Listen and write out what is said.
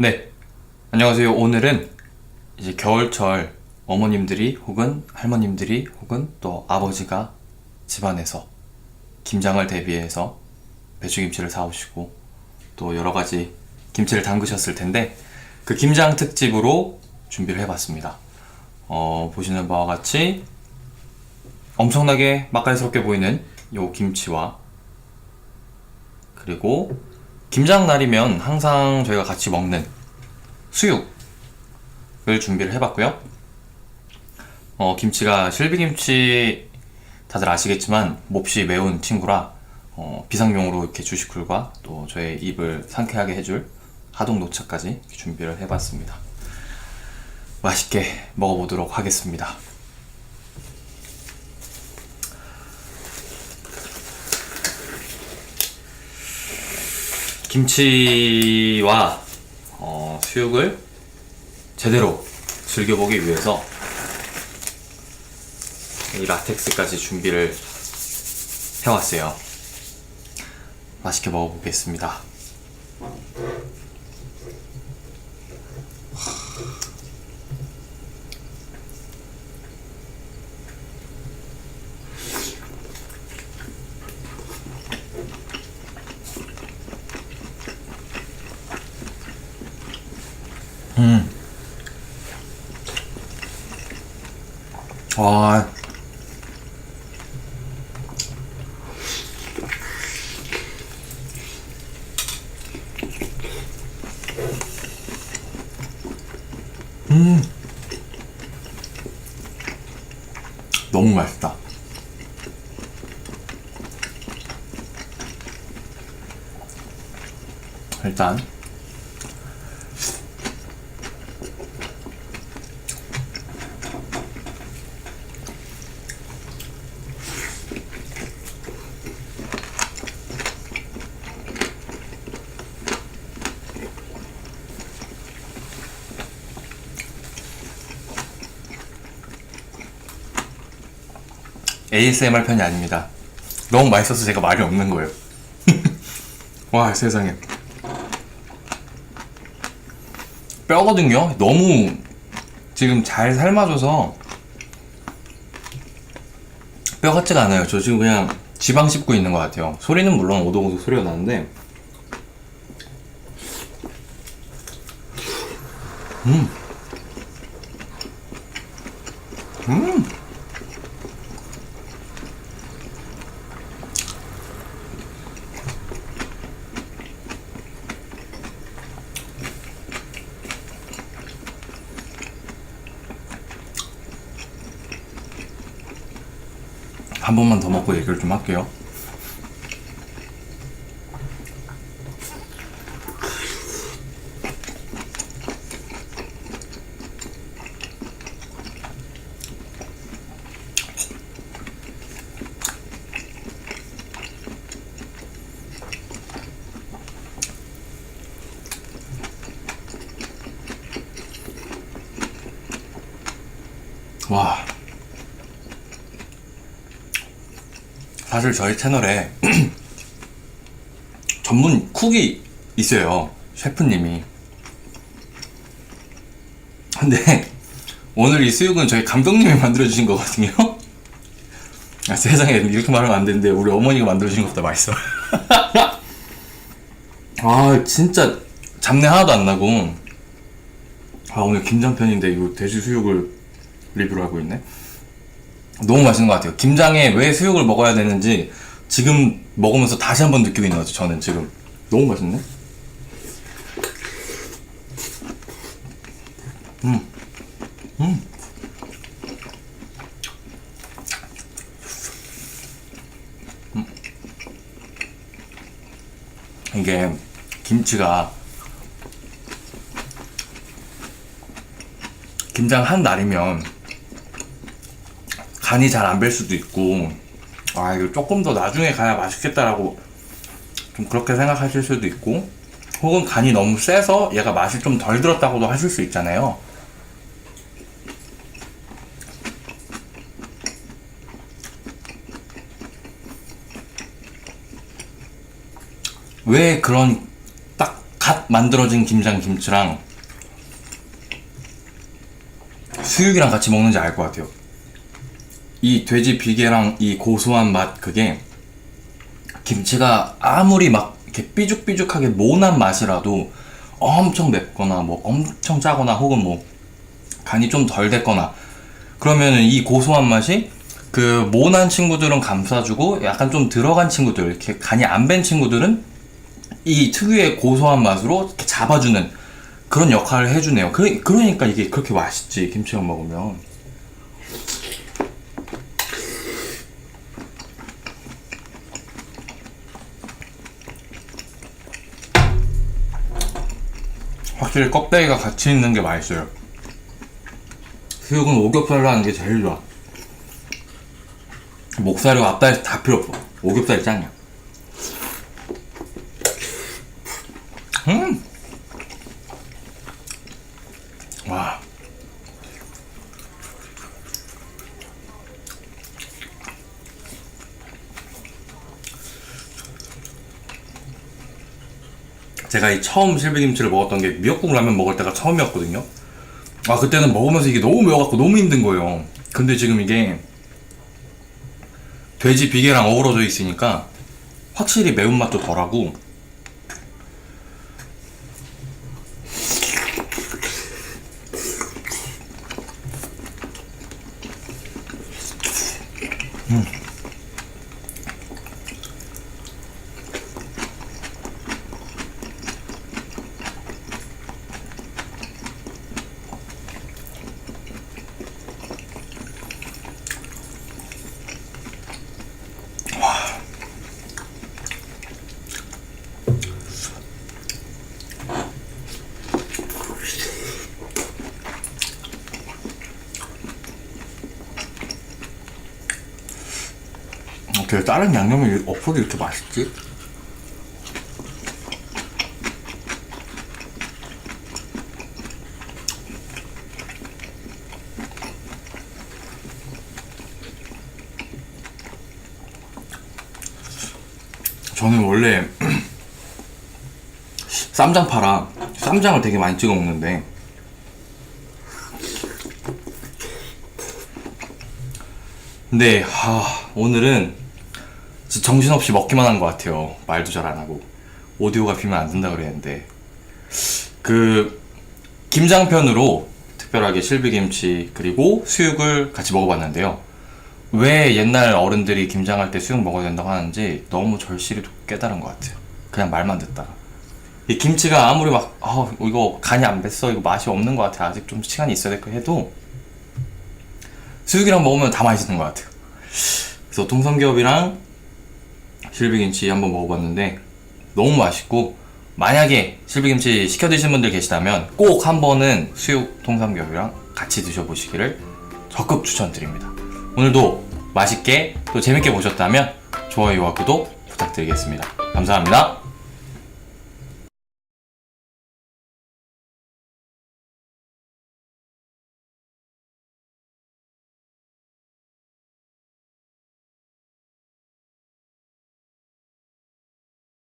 네. 안녕하세요. 오늘은 이제 겨울철 어머님들이 혹은 할머님들이 혹은 또 아버지가 집안에서 김장을 대비해서 배추김치를 사오시고 또 여러 가지 김치를 담그셨을 텐데 그 김장 특집으로 준비를 해봤습니다. 어, 보시는 바와 같이 엄청나게 맛깔스럽게 보이는 요 김치와 그리고 김장 날이면 항상 저희가 같이 먹는 수육을 준비를 해봤고요. 어, 김치가 실비김치 다들 아시겠지만 몹시 매운 친구라 어, 비상용으로 이렇게 주식쿨과 또 저의 입을 상쾌하게 해줄 하동 노차까지 이렇게 준비를 해봤습니다. 맛있게 먹어보도록 하겠습니다. 김치와 어, 수육을 제대로 즐겨보기 위해서 이 라텍스까지 준비를 해왔어요. 맛있게 먹어보겠습니다. 와. 음. 너무 맛있다. 일단 ASMR 편이 아닙니다. 너무 맛있어서 제가 말이 없는 거예요. 와 세상에. 뼈거든요. 너무 지금 잘 삶아줘서 뼈 같지가 않아요. 저 지금 그냥 지방 씹고 있는 것 같아요. 소리는 물론 오독오독 소리가 나는데 음. 음. 한 번만 더 먹고 얘기를 좀 할게요. 와. 사실 저희 채널에 전문 쿡이 있어요. 셰프님이. 근데 오늘 이 수육은 저희 감독님이 만들어주신 거거든요. 아, 세상에 이렇게 말하면 안 되는데 우리 어머니가 만들어주신 것보다 맛있어. 아 진짜 잡내 하나도 안 나고. 아 오늘 김장편인데 이거 돼지 수육을 리뷰를 하고 있네. 너무 맛있는 것 같아요. 김장에 왜 수육을 먹어야 되는지 지금 먹으면서 다시 한번 느끼고 있는 것 같아요. 저는 지금 너무 맛있네. 음, 음. 음. 이게 김치가 김장 한 날이면 간이 잘 안 뵐 수도 있고 아 이거 조금 더 나중에 가야 맛있겠다라고 좀 그렇게 생각하실 수도 있고 혹은 간이 너무 세서 얘가 맛이 좀 덜 들었다고도 하실 수 있잖아요 왜 그런 딱 갓 만들어진 김장 김치랑 수육이랑 같이 먹는지 알 것 같아요. 이 돼지 비계랑 이 고소한 맛 그게 김치가 아무리 막 이렇게 삐죽삐죽하게 모난 맛이라도 엄청 맵거나 뭐 엄청 짜거나 혹은 뭐 간이 좀 덜 됐거나 그러면은 이 고소한 맛이 그 모난 친구들은 감싸주고 약간 좀 들어간 친구들 이렇게 간이 안 밴 친구들은 이 특유의 고소한 맛으로 이렇게 잡아주는 그런 역할을 해주네요. 그, 그러니까 이게 그렇게 맛있지 김치랑 먹으면. 확실히 껍데기가 같이 있는 게 맛있어요. 수육은 오겹살로 하는 게 제일 좋아. 목살이고 앞다리 다 필요 없어. 오겹살이 짱이야. 음! 제가 이 처음 실비김치를 먹었던 게 미역국 라면 먹을 때가 처음이었거든요. 아 그때는 먹으면서 이게 너무 매워갖고 너무 힘든 거예요. 근데 지금 이게 돼지 비계랑 어우러져 있으니까 확실히 매운맛도 덜하고 어떻게 다른 양념이 없어도 이렇게 맛있지? 저는 원래 쌈장 팔아 쌈장을 되게 많이 찍어 먹는데 근데 하, 오늘은 정신없이 먹기만 한 것 같아요. 말도 잘 안 하고 오디오가 비면 안 된다 그랬는데 그 김장편으로 특별하게 실비김치 그리고 수육을 같이 먹어봤는데요. 왜 옛날 어른들이 김장할 때 수육 먹어야 된다고 하는지 너무 절실히 깨달은 것 같아요. 그냥 말만 듣다가 이 김치가 아무리 막 아, 이거 간이 안 뱄어 이거 맛이 없는 것 같아 아직 좀 시간이 있어야 될거 해도 수육이랑 먹으면 다 맛있는 것 같아요. 그래서 통삼겹이랑 실비김치 한번 먹어봤는데 너무 맛있고 만약에 실비김치 시켜 드신 분들 계시다면 꼭 한 번은 수육 통삼겹이랑 같이 드셔보시기를 적극 추천드립니다. 오늘도 맛있게 또 재밌게 보셨다면 좋아요와 구독 부탁드리겠습니다. 감사합니다.